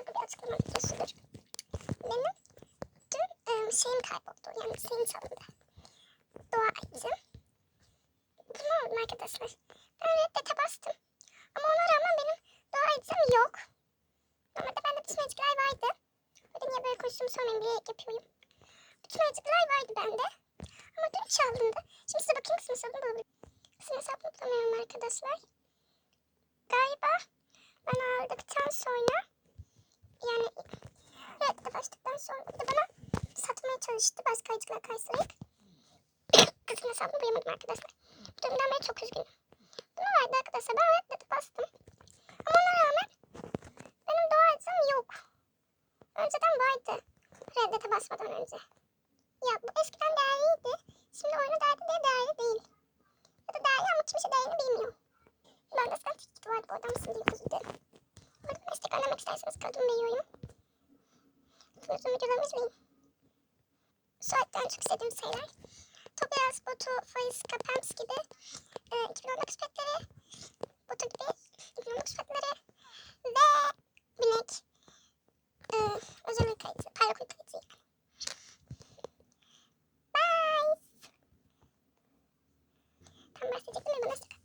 arkadaşlar açıklama videosudur. Benim dün e, şeyim kayboldu. Yani senin salonda. Dua ettim. Bu ne oldu arkadaşlar? Ben reddete bastım. Ama ona rağmen benim dua etsem yok. Normalde bende bütün magicler vardı. De niye böyle konuştuğumu sormayın bilerek yapıyorum. Bütün magicler vardı bende. Ama dün çalındı. Şimdi size bakayım kısım hesabını bulabilirim. Kısım hesabını arkadaşlar. Galiba ben aldıktan sonra sonra bana satmaya çalıştı başka ayıcıklar karşılayıp. Kısım hesabını bulamadım arkadaşlar. Bu durumdan beri çok üzgünüm. Bunu verdi arkadaşlar. Ben reddete bastım. Ama ona rağmen benim dua etsem yok. Önceden vardı. Reddete basmadan önce. Ya bu eskiden değerliydi. Şimdi oyuna değerli diye değerli değil. Ya da değerli ama kimse değerini bilmiyor. Ben de sen tikiti vardı mısın diye özür dilerim. Orada destek oynamak isterseniz kodunu veriyorum lütfen videolarımı izleyin. Suat'tan çok sevdiğim sayılar. Tobias, Botu, Faiz, Kapams gibi e, 2019 petleri, Botu gibi 2019 petleri ve Binek e, özel kaydı, parlak bir kaydı. Bye! Tam bahsedecektim ama nasıl